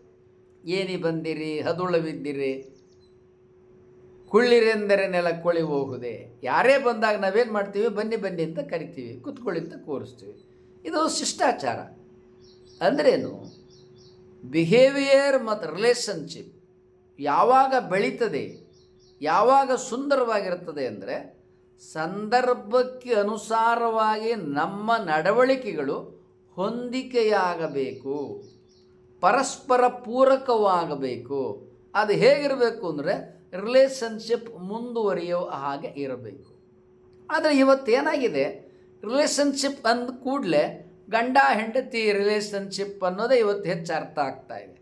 ಏನಿ ಬಂದಿರಿ ಹದುಳವಿದ್ದಿರಿ ಕುಳ್ಳಿರೆಂದರೆ ನೆಲ ಕೊಳಿ ಹೋಗುದೆ. ಯಾರೇ ಬಂದಾಗ ನಾವೇನು ಮಾಡ್ತೀವಿ? ಬನ್ನಿ ಬನ್ನಿ ಅಂತ ಕರಿತೀವಿ. ಕುತ್ಕೊಳ್ಳಿ ಅಂತ ಕೂರಿಸ್ತೀವಿ. ಇದು ಶಿಷ್ಟಾಚಾರ. ಅಂದ್ರೇನು? ಬಿಹೇವಿಯರ್ ಮತ್ತು ರಿಲೇಷನ್ಶಿಪ್ ಯಾವಾಗ ಬೆಳೀತದೆ, ಯಾವಾಗ ಸುಂದರವಾಗಿರ್ತದೆ ಅಂದರೆ, ಸಂದರ್ಭಕ್ಕೆ ಅನುಸಾರವಾಗಿ ನಮ್ಮ ನಡವಳಿಕೆಗಳು ಹೊಂದಿಕೆಯಾಗಬೇಕು. ಪರಸ್ಪರ ಪೂರಕವಾಗಬೇಕು. ಅದು ಹೇಗಿರಬೇಕು ಅಂದರೆ ರಿಲೇಷನ್ಶಿಪ್ ಮುಂದುವರಿಯೋ ಹಾಗೆ ಇರಬೇಕು. ಆದರೆ ಇವತ್ತೇನಾಗಿದೆ? ರಿಲೇಷನ್ಶಿಪ್ ಅಂದ ಕೂಡಲೇ ಗಂಡ ಹೆಂಡತಿ ರಿಲೇಷನ್ಶಿಪ್ ಅನ್ನೋದೇ ಇವತ್ತು ಹೆಚ್ಚು ಅರ್ಥ ಆಗ್ತಾ ಇದೆ.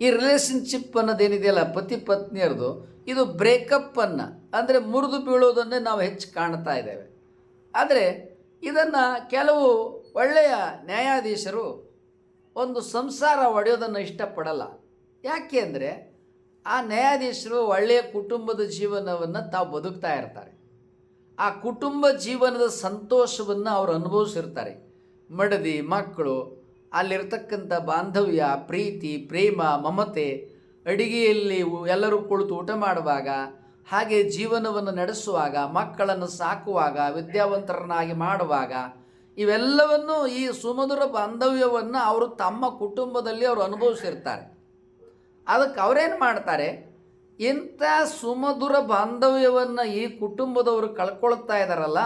ಈ ರಿಲೇಷನ್ಶಿಪ್ ಅನ್ನೋದೇನಿದೆಯಲ್ಲ ಪತಿ ಪತ್ನಿಯರದು? ಇದು ಬ್ರೇಕಪ್ಪನ್ನು ಅಂದರೆ ಮುರಿದು ಬೀಳೋದನ್ನೇ ನಾವು ಹೆಚ್ಚು ಕಾಣ್ತಾ ಇದ್ದೇವೆ. ಆದರೆ ಇದನ್ನು ಕೆಲವು ಒಳ್ಳೆಯ ನ್ಯಾಯಾಧೀಶರು ಒಂದು ಸಂಸಾರ ಒಡೆಯೋದನ್ನು ಇಷ್ಟಪಡಲ್ಲ. ಯಾಕೆ ಅಂದರೆ ಆ ನ್ಯಾಯಾಧೀಶರು ಒಳ್ಳೆಯ ಕುಟುಂಬದ ಜೀವನವನ್ನು ತಾವು ಬದುಕ್ತಾ ಇರ್ತಾರೆ. ಆ ಕುಟುಂಬ ಜೀವನದ ಸಂತೋಷವನ್ನು ಅವರು ಅನುಭವಿಸಿರ್ತಾರೆ. ಮಡದಿ, ಮಕ್ಕಳು, ಅಲ್ಲಿರ್ತಕ್ಕಂಥ ಬಾಂಧವ್ಯ, ಪ್ರೀತಿ, ಪ್ರೇಮ, ಮಮತೆ, ಅಡಿಗೆಯಲ್ಲಿ ಎಲ್ಲರೂ ಕುಳಿತು ಊಟ ಮಾಡುವಾಗ, ಹಾಗೆ ಜೀವನವನ್ನು ನಡೆಸುವಾಗ, ಮಕ್ಕಳನ್ನು ಸಾಕುವಾಗ, ವಿದ್ಯಾವಂತರನ್ನಾಗಿ ಮಾಡುವಾಗ ಇವೆಲ್ಲವನ್ನು ಈ ಸುಮಧುರ ಬಾಂಧವ್ಯವನ್ನು ಅವರು ತಮ್ಮ ಕುಟುಂಬದಲ್ಲಿ ಅವರು ಅನುಭವಿಸಿರ್ತಾರೆ. ಅದಕ್ಕೆ ಅವರೇನು ಮಾಡ್ತಾರೆ? ಇಂಥ ಸುಮಧುರ ಬಾಂಧವ್ಯವನ್ನು ಈ ಕುಟುಂಬದವರು ಕಳ್ಕೊಳ್ತಾ ಇದ್ದಾರಲ್ಲ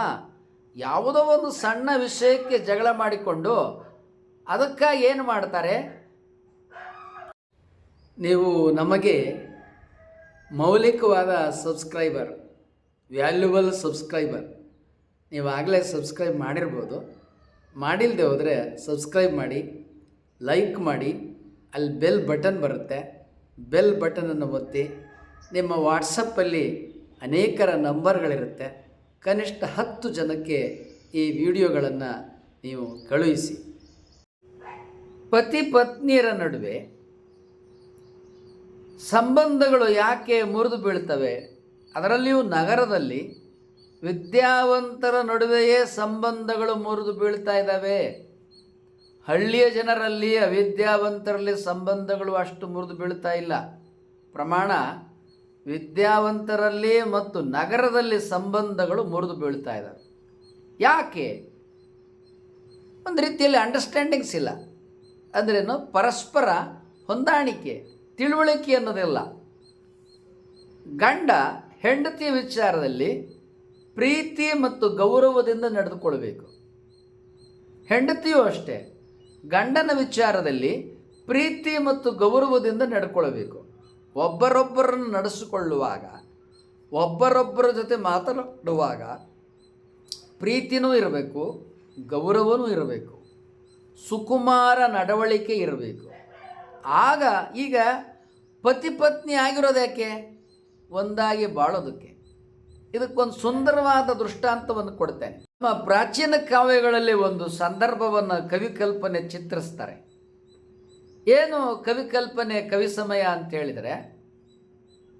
ಯಾವುದೋ ಒಂದು ಸಣ್ಣ ವಿಷಯಕ್ಕೆ ಜಗಳ ಮಾಡಿಕೊಂಡು ಅದಕ್ಕಾಗಿ ಏನು ಮಾಡ್ತಾರೆ? ನೀವು ನಮಗೆ ಮೌಲಿಕವಾದ ಸಬ್ಸ್ಕ್ರೈಬರ್, ವ್ಯಾಲ್ಯುಬಲ್ ಸಬ್ಸ್ಕ್ರೈಬರ್ ನೀವು ಆಗಲೇ ಸಬ್ಸ್ಕ್ರೈಬ್ ಮಾಡಿರ್ಬೋದು. ಮಾಡಿಲ್ಲದೆ ಹೋದರೆ ಸಬ್ಸ್ಕ್ರೈಬ್ ಮಾಡಿ ಲೈಕ್ ಮಾಡಿ, ಅಲ್ಲಿ ಬೆಲ್ ಬಟನ್ ಬರುತ್ತೆ. ಬೆಲ್ ಬಟನನ್ನು ಒತ್ತಿ, ನಿಮ್ಮ ವಾಟ್ಸಪ್ಪಲ್ಲಿ ಅನೇಕರ ನಂಬರ್ಗಳಿರುತ್ತೆ ಕನಿಷ್ಠ ಹತ್ತು ಜನಕ್ಕೆ ಈ ವಿಡಿಯೋಗಳನ್ನು ನೀವು ಕಳುಹಿಸಿ. ಪತಿ ಪತ್ನಿಯರ ನಡುವೆ ಸಂಬಂಧಗಳು ಯಾಕೆ ಮುರಿದು ಬೀಳ್ತವೆ? ಅದರಲ್ಲಿಯೂ ನಗರದಲ್ಲಿ ವಿದ್ಯಾವಂತರ ನಡುವೆಯೇ ಸಂಬಂಧಗಳು ಮುರಿದು ಬೀಳ್ತಾ ಇದ್ದಾವೆ. ಹಳ್ಳಿಯ ಜನರಲ್ಲಿ ಅವಿದ್ಯಾವಂತರಲ್ಲಿ ಸಂಬಂಧಗಳು ಅಷ್ಟು ಮುರಿದು ಬೀಳ್ತಾ ಇಲ್ಲ. ಪ್ರಮಾಣ ವಿದ್ಯಾವಂತರಲ್ಲಿ ಮತ್ತು ನಗರದಲ್ಲಿ ಸಂಬಂಧಗಳು ಮುರಿದು ಬೀಳ್ತಾ ಇದ್ದಾವೆ. ಯಾಕೆ? ಒಂದು ರೀತಿಯಲ್ಲಿ ಅಂಡರ್ಸ್ಟ್ಯಾಂಡಿಂಗ್ಸ್ ಇಲ್ಲ. ಅಂದ್ರೇನು ಪರಸ್ಪರ ಹೊಂದಾಣಿಕೆ, ತಿಳುವಳಿಕೆ ಅನ್ನೋದಿಲ್ಲ. ಗಂಡ ಹೆಂಡತಿಯ ವಿಚಾರದಲ್ಲಿ ಪ್ರೀತಿ ಮತ್ತು ಗೌರವದಿಂದ ನಡೆದುಕೊಳ್ಬೇಕು ಹೆಂಡತಿಯೂ ಅಷ್ಟೇ, ಗಂಡನ ವಿಚಾರದಲ್ಲಿ ಪ್ರೀತಿ ಮತ್ತು ಗೌರವದಿಂದ ನಡ್ಕೊಳ್ಬೇಕು ಒಬ್ಬರೊಬ್ಬರನ್ನು ನಡೆಸಿಕೊಳ್ಳುವಾಗ, ಒಬ್ಬರೊಬ್ಬರ ಜೊತೆ ಮಾತನಾಡುವಾಗ ಪ್ರೀತಿನೂ ಇರಬೇಕು, ಗೌರವನೂ ಇರಬೇಕು, ಸುಕುಮಾರ ನಡವಳಿಕೆ ಇರಬೇಕು. ಆಗ ಈಗ ಪತಿ ಪತ್ನಿ ಆಗಿರೋದು ಯಾಕೆ? ಒಂದಾಗಿ ಬಾಳೋದಕ್ಕೆ. ಇದಕ್ಕೊಂದು ಸುಂದರವಾದ ದೃಷ್ಟಾಂತವನ್ನು ಕೊಡ್ತೇನೆ. ನಮ್ಮ ಪ್ರಾಚೀನ ಕಾವ್ಯಗಳಲ್ಲಿ ಒಂದು ಸಂದರ್ಭವನ್ನು ಕವಿ ಕಲ್ಪನೆ ಚಿತ್ರಿಸ್ತಾರೆ. ಏನು ಕವಿ ಕಲ್ಪನೆ ಕವಿ ಸಮಯ ಅಂತ ಹೇಳಿದರೆ,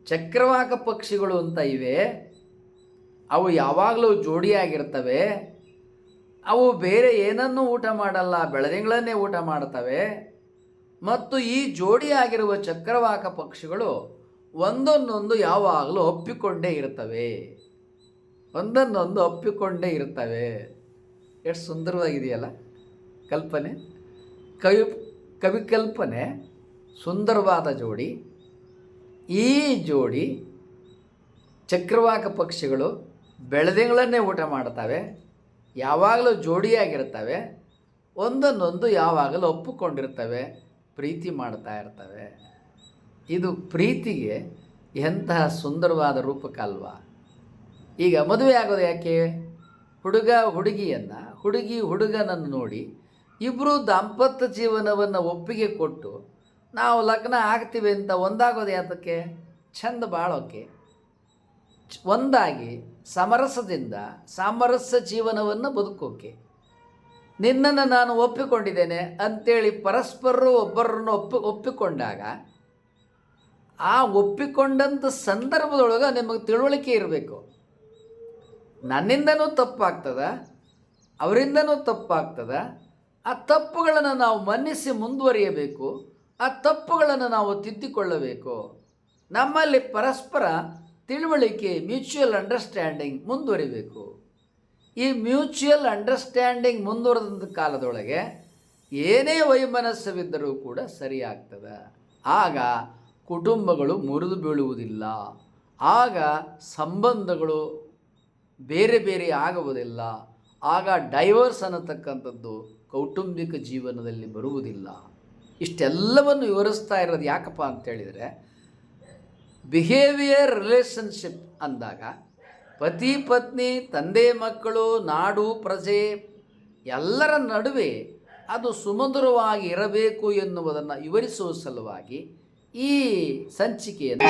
ಚಕ್ರವಾಕ ಪಕ್ಷಿಗಳು ಅಂತ ಇವೆ. ಅವು ಯಾವಾಗಲೂ ಜೋಡಿಯಾಗಿರ್ತವೆ. ಅವು ಬೇರೆ ಏನನ್ನೂ ಊಟ ಮಾಡಲ್ಲ, ಬೆಳದಿಂಗಳನ್ನೇ ಊಟ ಮಾಡ್ತವೆ. ಮತ್ತು ಈ ಜೋಡಿಯಾಗಿರುವ ಚಕ್ರವಾಕ ಪಕ್ಷಿಗಳು ಒಂದೊಂದೊಂದು ಯಾವಾಗಲೂ ಒಪ್ಪಿಕೊಂಡೇ ಇರ್ತವೆ. ಒಂದನ್ನೊಂದು ಒಪ್ಪಿಕೊಂಡೇ ಇರ್ತವೆ ಎಷ್ಟು ಸುಂದರವಾಗಿದೆಯಲ್ಲ ಕಲ್ಪನೆ. ಕವಿ, ಕವಿಕಲ್ಪನೆ ಸುಂದರವಾದ ಜೋಡಿ, ಈ ಜೋಡಿ ಚಕ್ರವಾಕ ಪಕ್ಷಿಗಳು ಬೆಳೆದಿಂಗಳನ್ನೇ ಊಟ ಮಾಡ್ತವೆ ಯಾವಾಗಲೂ ಜೋಡಿಯಾಗಿರ್ತವೆ ಒಂದನ್ನೊಂದು ಯಾವಾಗಲೂ ಒಪ್ಪಿಕೊಂಡಿರ್ತವೆ ಪ್ರೀತಿ ಮಾಡ್ತಾ ಇರ್ತವೆ. ಇದು ಪ್ರೀತಿಗೆ ಎಂತಹ ಸುಂದರವಾದ ರೂಪಕ ಅಲ್ವಾ ಈಗ ಮದುವೆ ಆಗೋದು ಯಾಕೆ? ಹುಡುಗ ಹುಡುಗಿಯನ್ನು, ಹುಡುಗಿ ಹುಡುಗನನ್ನು ನೋಡಿ ಇಬ್ಬರು ದಾಂಪತ್ಯ ಜೀವನವನ್ನು ಒಪ್ಪಿಗೆ ಕೊಟ್ಟು ನಾವು ಲಗ್ನ ಆಗ್ತೀವಿ ಅಂತ ಒಂದಾಗೋದು ಯಾತಕ್ಕೆ? ಚಂದ ಬಾಳೋಕೆ. ಒಂದಾಗಿ ಸಮರಸದಿಂದ ಸಾಮರಸ್ಯ ಜೀವನವನ್ನು ಬದುಕೋಕೆ. ನಿನ್ನನ್ನು ನಾನು ಒಪ್ಪಿಕೊಂಡಿದ್ದೇನೆ ಅಂತೇಳಿ ಪರಸ್ಪರರು ಒಬ್ಬರನ್ನು ಒಪ್ಪಿ, ಒಪ್ಪಿಕೊಂಡಾಗ ಆ ಒಪ್ಪಿಕೊಂಡಂಥ ಸಂದರ್ಭದೊಳಗೆ ನಿಮಗೆ ತಿಳುವಳಿಕೆ ಇರಬೇಕು. ನನ್ನಿಂದನೂ ತಪ್ಪಾಗ್ತದ, ಅವರಿಂದನೂ ತಪ್ಪಾಗ್ತದ, ಆ ತಪ್ಪುಗಳನ್ನು ನಾವು ಮನ್ನಿಸಿ ಮುಂದುವರಿಯಬೇಕು, ಆ ತಪ್ಪುಗಳನ್ನು ನಾವು ತಿದ್ದಿಕೊಳ್ಳಬೇಕು. ನಮ್ಮಲ್ಲಿ ಪರಸ್ಪರ ತಿಳುವಳಿಕೆ ಮ್ಯೂಚುವಲ್ ಅಂಡರ್ಸ್ಟ್ಯಾಂಡಿಂಗ್ ಮುಂದುವರಿಬೇಕು. ಈ ಮ್ಯೂಚುವಲ್ ಅಂಡರ್ಸ್ಟ್ಯಾಂಡಿಂಗ್ ಮುಂದುವರೆದ ಕಾಲದೊಳಗೆ ಏನೇ ವೈಮನಸ್ಸವಿದ್ದರೂ ಕೂಡ ಸರಿಯಾಗ್ತದೆ. ಆಗ ಕುಟುಂಬಗಳು ಮುರಿದು ಬೀಳುವುದಿಲ್ಲ. ಆಗ ಸಂಬಂಧಗಳು ಬೇರೆ ಬೇರೆ ಆಗುವುದಿಲ್ಲ ಆಗ ಡೈವರ್ಸ್ ಅನ್ನತಕ್ಕಂಥದ್ದು ಕೌಟುಂಬಿಕ ಜೀವನದಲ್ಲಿ ಬರುವುದಿಲ್ಲ. ಇಷ್ಟೆಲ್ಲವನ್ನು ವಿವರಿಸ್ತಾ ಇರೋದು ಯಾಕಪ್ಪ ಅಂತೇಳಿದರೆ ಬಿಹೇವಿಯರ್ ರಿಲೇಷನ್ಶಿಪ್ ಅಂದಾಗ ಪತಿ, ಪತ್ನಿ, ತಂದೆ, ಮಕ್ಕಳು, ನಾಡು, ಪ್ರಜೆ ಎಲ್ಲರ ನಡುವೆ ಅದು ಸುಮಧುರವಾಗಿ ಇರಬೇಕು ಎನ್ನುವುದನ್ನು ವಿವರಿಸುವ ಸಲುವಾಗಿ ಈ ಸಂಚಿಕೆಯನ್ನು